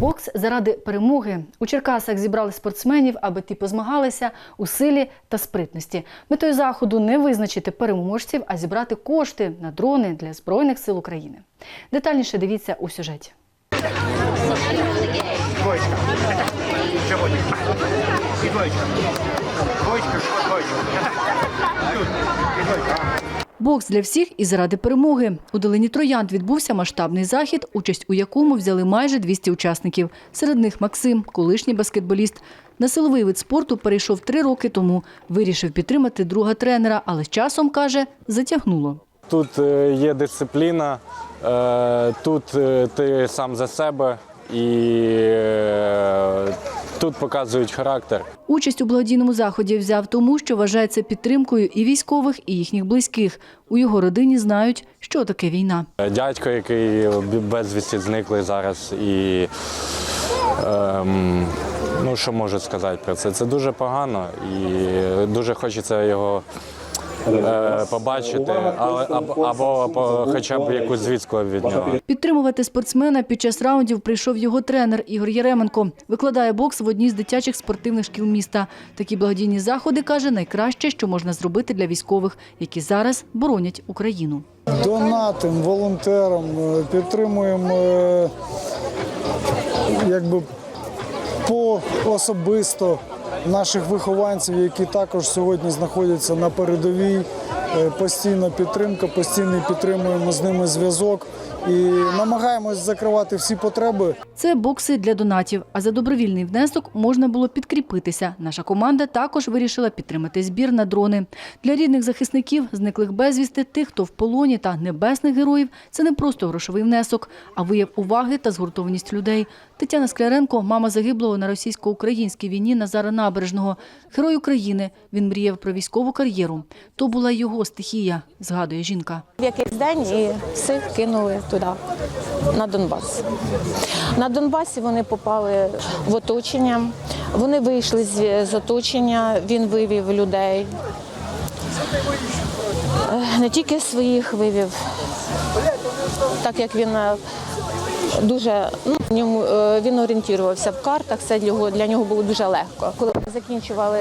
Бокс заради перемоги. У Черкасах зібрали спортсменів, аби ті позмагалися у силі та спритності. Метою заходу не визначити переможців, а зібрати кошти на дрони для Збройних сил України. Детальніше дивіться у сюжеті. Двоечка. Животик. И двоечка. Двоечка, Бокс для всіх і заради перемоги. У долині Троянд відбувся масштабний захід, участь у якому взяли майже 200 учасників. Серед них Максим, колишній баскетболіст. На силовий вид спорту перейшов три роки тому. Вирішив підтримати друга тренера, але з часом, каже, затягнуло. Тут е, є дисципліна, е, тут е, ти сам за себе і тут показують характер. Участь у благодійному заході взяв тому, що вважається підтримкою і військових, і їхніх близьких. У його родині знають, що таке війна. Дядько, який безвісті зниклий зараз, і ем, ну що можу сказати про це? Це дуже погано і дуже хочеться його. Е, Побачити, але або, або хоча б якусь звістку від нього. Підтримувати спортсмена під час раундів прийшов його тренер Ігор Єременко. Викладає бокс в одній з дитячих спортивних шкіл міста. Такі благодійні заходи каже найкраще, що можна зробити для військових, які зараз боронять Україну. Донатим, волонтерам, е, підтримуємо е, якби по особисто наших вихованців, які також сьогодні знаходяться на передовій. Е, Постійна підтримка, постійно підтримуємо з ними зв'язок і намагаємось закривати всі потреби. Це бокси для донатів. А за добровільний внесок можна було підкріпитися. Наша команда також вирішила підтримати збір на дрони. Для рідних захисників, зниклих безвісти, тих, хто в полоні та небесних героїв, це не просто грошовий внесок, а вияв уваги та згуртованість людей. Тетяна Скляренко, мама загиблого на російсько-українській війні Назара Набережного. Герой України. Він мріяв про військову кар'єру. То була його стихія, згадує жінка. В якийсь день і всіх кинули туди, на Донбас. На Донбасі вони попали в оточення, вони вийшли з, оточення, він вивів людей. Е, Не тільки своїх вивів, так як він е, дуже ну, ньому, е, він орієнтувався в картах, це для нього, для нього було дуже легко. Коли ми закінчували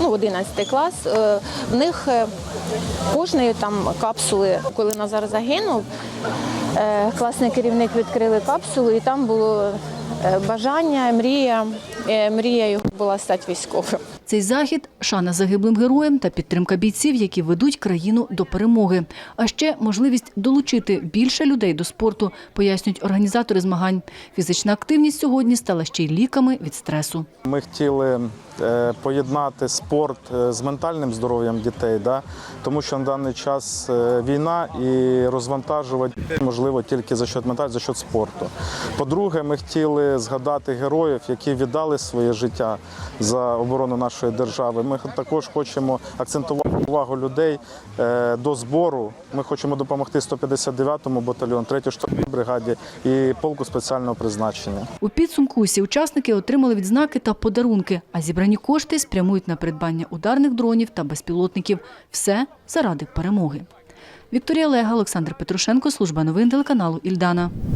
ну, 11 клас, е, в них е, кожної там капсули, коли Назар загинув, класний керівник відкрили капсулу, і там було бажання, мрія. Мрія його була стати військовим. Цей захід – шана загиблим героям та підтримка бійців, які ведуть країну до перемоги. А ще можливість долучити більше людей до спорту, пояснюють організатори змагань. Фізична активність сьогодні стала ще й ліками від стресу. Ми хотіли е, поєднати спорт е, з ментальним здоров'ям дітей, да? тому що на даний час е, війна і розвантажувати можливо тільки за счет менталь, за счет спорту. По-друге, ми хотіли згадати героїв, які віддали своє життя за оборону нашої держави. Ми також хочемо акцентувати увагу людей до збору. Ми хочемо допомогти 159-му батальйону, 3-й штурмовій бригаді і полку спеціального призначення. У підсумку усі учасники отримали відзнаки та подарунки, а зібрані кошти спрямують на придбання ударних дронів та безпілотників. Все заради перемоги. Вікторія Лега, Олександр Петрушенко, служба новин телеканалу Ільдана.